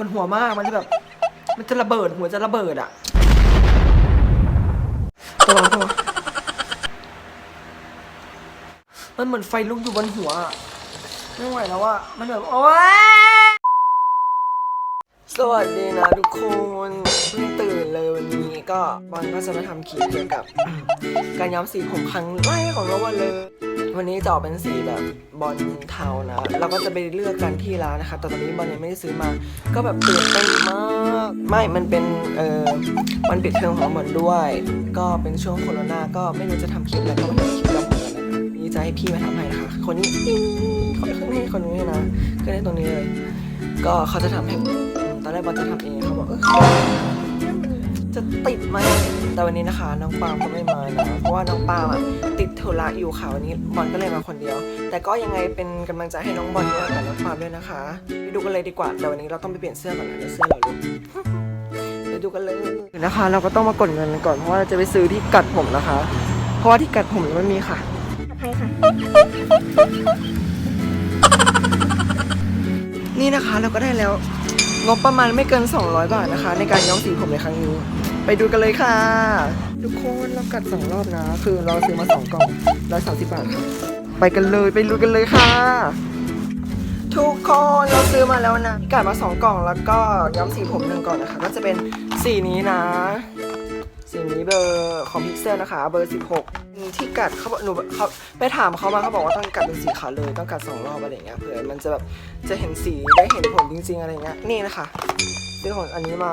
ปวดหัวมากมันจะแบบ มันจะระเบิดหัวจะระเบิดอะตัวตัวมันเหมือนไฟลุกอยู่บนหัวอะไม่ไหวแล้วอะมันแบบโอ๊ยสวัสดีนะทุกคนเพิ่งตื่นเลยวันนี้ก็บอลก็จะมาทำคลิปเกี่ยวกับ การย้อมสีผมครั้งแรกของเราวันเลย วันนี้จะออกเป็นสีแบบบอลเทานะ เราก็จะไปเลือกกันที่ร้านนะคะ แต่ตอนนี้บอลยังไม่ได้ซื้อมา ก็แบบตื่นเต้นมาก ไม่ มันเป็นเออมันปิดเทอมของบอลด้วย ก็เป็นช่วงโควิดก็ไม่รู้จะทำคลิปอะไรก็มาทำคลิปย้อมผมกันนะคะนี่จะให้พี่มาทำให้นะคะ คนนี้ขึ้นให้คนนี้นะขึ้นให้ตรงนี้เลย ก็เขาจะทำให้ ตอนแรกบอลจะทำเองเขาบอกเออ จะติดไหมแต่วันนี้นะคะ น้องปาล์มเขาไม่มานะเพราะว่าน้องปาล์มอะติดธุระอยู่ค่ะวันนี้บอลก็เลยมาคนเดียว แต่ก็ยังไงเป็นกำลังใจให้น้องบอลด้วยกับน้องปาล์มด้วยนะคะไปดูกันเลยดีกว่าแต่วันนี้เราต้องไปเปลี่ยนเสื้อก่อนนะเดี๋ยวเสื้อเราลุกไปดูกันเลยนะคะ เราก็ต้องมากดเงินกันก่อนเพราะว่าเราจะไปซื้อที่กัดผมนะคะ เพราะว่าที่กัดผมยังไม่มีค่ะปลอดภัยค่ะนี่นะคะเราก็ได้แล้ว งบประมาณไม่เกิน 200 บาทนะคะ ในการย้อมสีผมในครั้งนี้ ไปดูกันเลยค่ะ ทุกคนเรากัดสองรอบนะ คือเราซื้อมาสองกล่องร้อยสามสิบบาทค่ะไปกันเลยไปดูกันเลยค่ะ ทุกคนเราซื้อมาแล้วนะกัดมาสองกล่องแล้วก็ย้อมสีผมหนึ่งก่อนนะคะ ก็จะเป็นสีนี้นะ สีนี้เบอร์ของพิกเซลนะคะ เบอร์ 16 ที่กัดเขาบอกหนูเขาไปถามเขามาเขาบอกว่าต้องกัดเป็นสีขาวเลยต้องกัดสองรอบอะไรเงี้ยเผื่อมันจะแบบจะเห็นสีได้เห็นผลจริง ๆอะไรเงี้ยนี่นะคะซื้อของอันนี้มา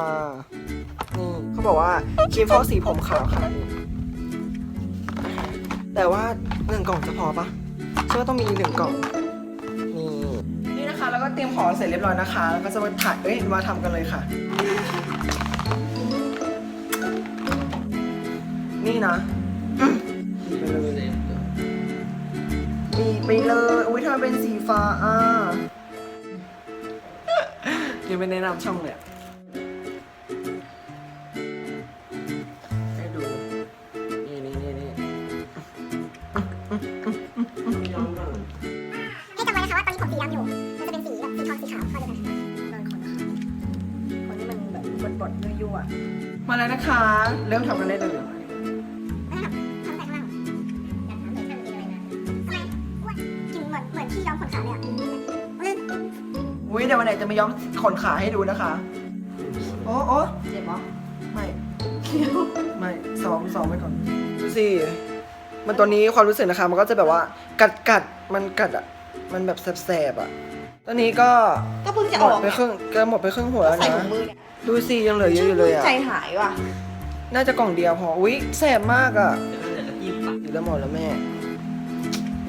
นี่เขาบอกว่าครีมฟอกสีผมขาวค่ะนี่แต่ว่าหนึ่งกล่องจะพอปะเชื่อว่าต้องมีหนึ่งกล่องนี่นี่นะคะ แล้วก็เตรียมของเสร็จเรียบร้อยนะคะ แล้วก็จะมาถ่ายเอ้ยมาทำกันเลยค่ะ นี่นะ ดีไปเลยดีไปเลย อุ้ยทำไมเป็นสีฟ้าอะยังไม่แนะนำช่องเลยอะให้ดู นี่นี่นี่นี่ให้จำไว้นะคะว่าตอนนี้ผมสีดำอยู่ มันจะเป็นสีแบบสีทองสีขาวเข้าด้วยกันได้คนนะคะคนที่มันแบบบดบดๆยั่วมาแล้วนะคะ เริ่มทำกันได้เลย เดี๋ยววันไหนจะมาย้อมขนขาให้ดูนะคะ โอ้โอ้ๆเจ็บเหรอไม่ไม่ซ้อมซ้อมไว้ก่อนดูสิมันตัวนี้ความรู้สึกนะคะ มันก็จะแบบว่ากัดกัดมันกัดอะ มันแบบแสบๆอะ ตอนนี้ก็ก็เพิ่งจะหอมดอกไปครึ่งก็หมดไปครึ่งหัวแล้วใส่นะถุงมือเนี่ยดูสิยังเหลือเยอะอยู่เลยอะ ใจหายว่ะน่าจะกล่องเดียวพอ อุ้ยแสบมากอะอยู่แล้วหมดแล้วแม่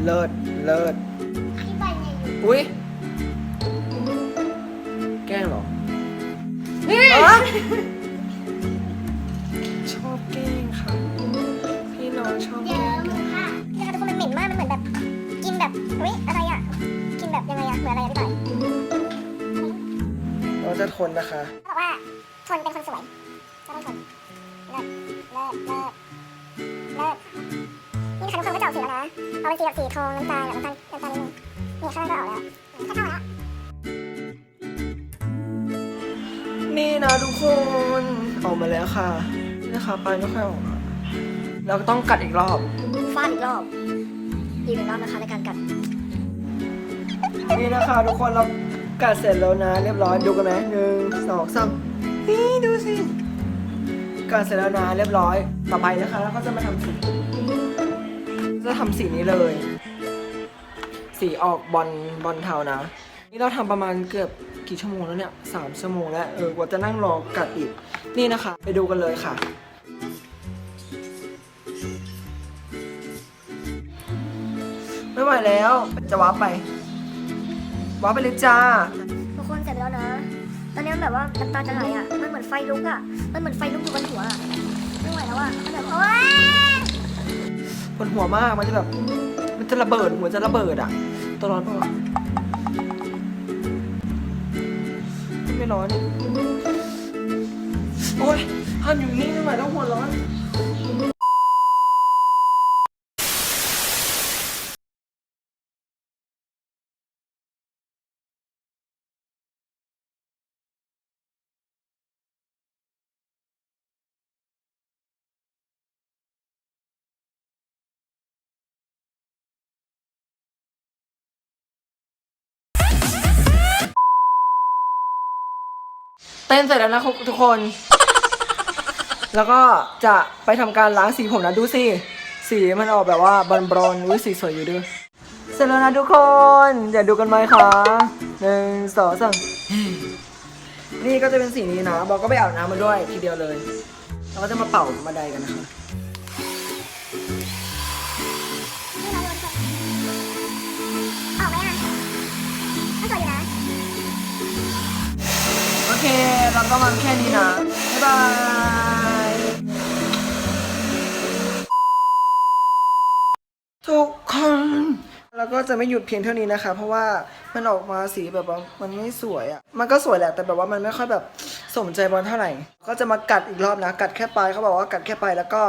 เลิศเลิศอธิบายไงอยู่อุ้ย แกล้งเหรอฮะชอบแกล้งค่ะ พี่น้องชอบแกเดี๋ยล้วงค่ะนี่ค่ะทุกคนมันเหม็นมากมันเหมือนแบบ กินแบบเฮ้ยอะไรอะ กินแบบยังไงอะเหมือนอะไรอธิบายเราจะทนนะคะ เขาบอกว่าทนเป็นคนสวยก็ต้องทนเลิศเลิศเลิศเลิศนี่ค่ะทุกคนก็จะออกสีแล้วนะเอาเป็นสีแบบสีทองน้ำตาลแบบน้ำตาลน้ำตาลนิดนึงนี่ข้างล่างก็ออกแล้วถ้าเข้าแล้ว นี่นะทุกคนออกมาแล้วค่ะนี่นะคะไปไม่ค่อยออกมาเราก็ต้องกัดอีกรอบ ฟาดอีกรอบอีกหนึ่งรอบนะคะในการกัดนี่นะคะทุกคนเรากัดเสร็จแล้วนะ เรียบร้อยดูกันไหมหนึ่งสองสามนี่ดูสิกัดเสร็จแล้วนะเรียบร้อยต่อไปนะคะเราก็จะมาทำสีจะทำสีนี้เลย สีออกบอลบอลเทานะ นี่เราทำประมาณเกือบกี่ชั่วโมงแล้วเนี่ยสามชั่วโมงแล้วเออกว่าจะนั่งรอกัดอีก นี่นะคะ ไปดูกันเลยค่ะ ไม่ไหวแล้วจะว้าร์ปไปว้าร์ปไปเลยจ้าทุกคนเสร็จไปแล้วนะ ตอนนี้มันแบบว่าน้ำตาจะไหลอะมันเหมือนไฟลุกอะมันเหมือนไฟลุกอยู่บนหัวอะไม่ไหวแล้วอะมันแบบโอ๊ยปวดหัวมากมันจะแบบ มันจะระเบิดหัวจะระเบิดอะตัวร้อนปะวะไม่ ร้อน โอ๊ยห้ามอยู่นี่ไม่ไหวแล้วหัวร้อน เต้นเสร็จแล้วนะทุกคน แล้วก็จะไปทำการล้างสีผมนะดูสิ สีมันออกแบบว่าบอลบอลอุ้ยสีสวยอยู่ด้วยเสร็จแล้วนะทุกคนอย่าดูกันไหมคะหนึ่งสองสามนี่ก็จะเป็นสีนี้นะบอกก็ไปอาบน้ำมาด้วยทีเดียวเลย เราก็จะมาเป่ามาไดกันนะคะ เราก็มาแค่นี้นะ บ๊ายบายทุกคนแล้วก็จะไม่หยุดเพียงเท่านี้นะคะ เพราะว่ามันออกมาสีแบบว่ามันไม่สวยอะ่ะ มันก็สวยแหละแต่แบบว่ามันไม่ค่อยแบบสมใจบอลเท่าไหร่ ก็จะมากัดอีกรอบนะ กัดแค่ปลายเขาบอกว่ากัดแค่ปลายแล้วก็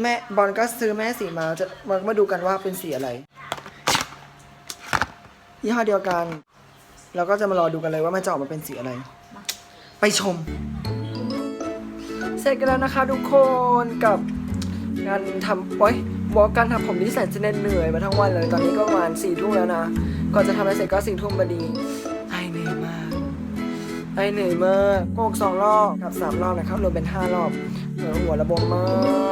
แม่บอลก็ซื้อแม่สีมาจะมามาดูกันว่าเป็นสีอะไรยี่ห้อเดียวกันเราก็จะมารอดูกันเลยว่ามันจะออกมาเป็นสีอะไร ไปชม เสร็จกันแล้วนะคะทุกคนกับการทำโอ๊ยบอกการทำผมที่แสนจะเหนื่อยมาทั้งวันเลย ตอนนี้ก็ประมาณสี่ทุ่มแล้วนะ ก่อนจะทำอะไรเสร็จก็สี่ทุ่มพอดีไอเหนื่อยมากไอเหนื่อยมากโกกสองรอบกับสามรอบนะครับรวมเป็นห้ารอบเหมือนหัวระบมมา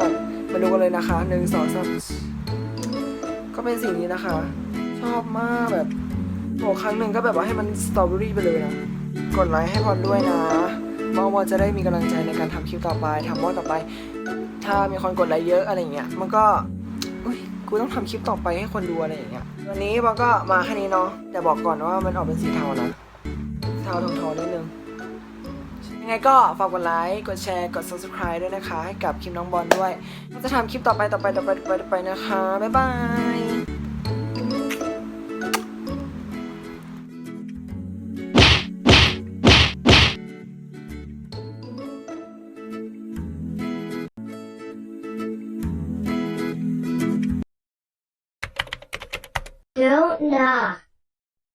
ก มาดูกันเลยนะคะหนึ่งสองสามก็เป็นสีนี้นะคะ ชอบมากแบบโอ้ครั้งหนึ่งก็แบบว่าให้มันสตรอเบอรี่ไปเลยนะ กดไลค์ให้พอด้วยนะ ว่าว่าจะได้มีกำลังใจในการทำคลิปต่อไปทำวอดต่อไป ถ้ามีคนกดไลค์เยอะอะไรอย่างเงี้ยมันก็อุ้ยกูต้องทำคลิปต่อไปให้คนดูอะไรอย่างเงี้ยวันนี้บอกก็มาแค่นี้เนาะแต่บอกก่อนว่ามันออกเป็นสีเทานะเทาทองๆนิดนึงยังไงก็ฝากกดไลค์กดแชร์กด subscribe ด้วยนะคะ ให้กับคลิปน้องบอลด้วยเราจะทำคลิปต่อไปต่อไปต่อไปต่อไปนะคะบ๊ายบาย Don't knock.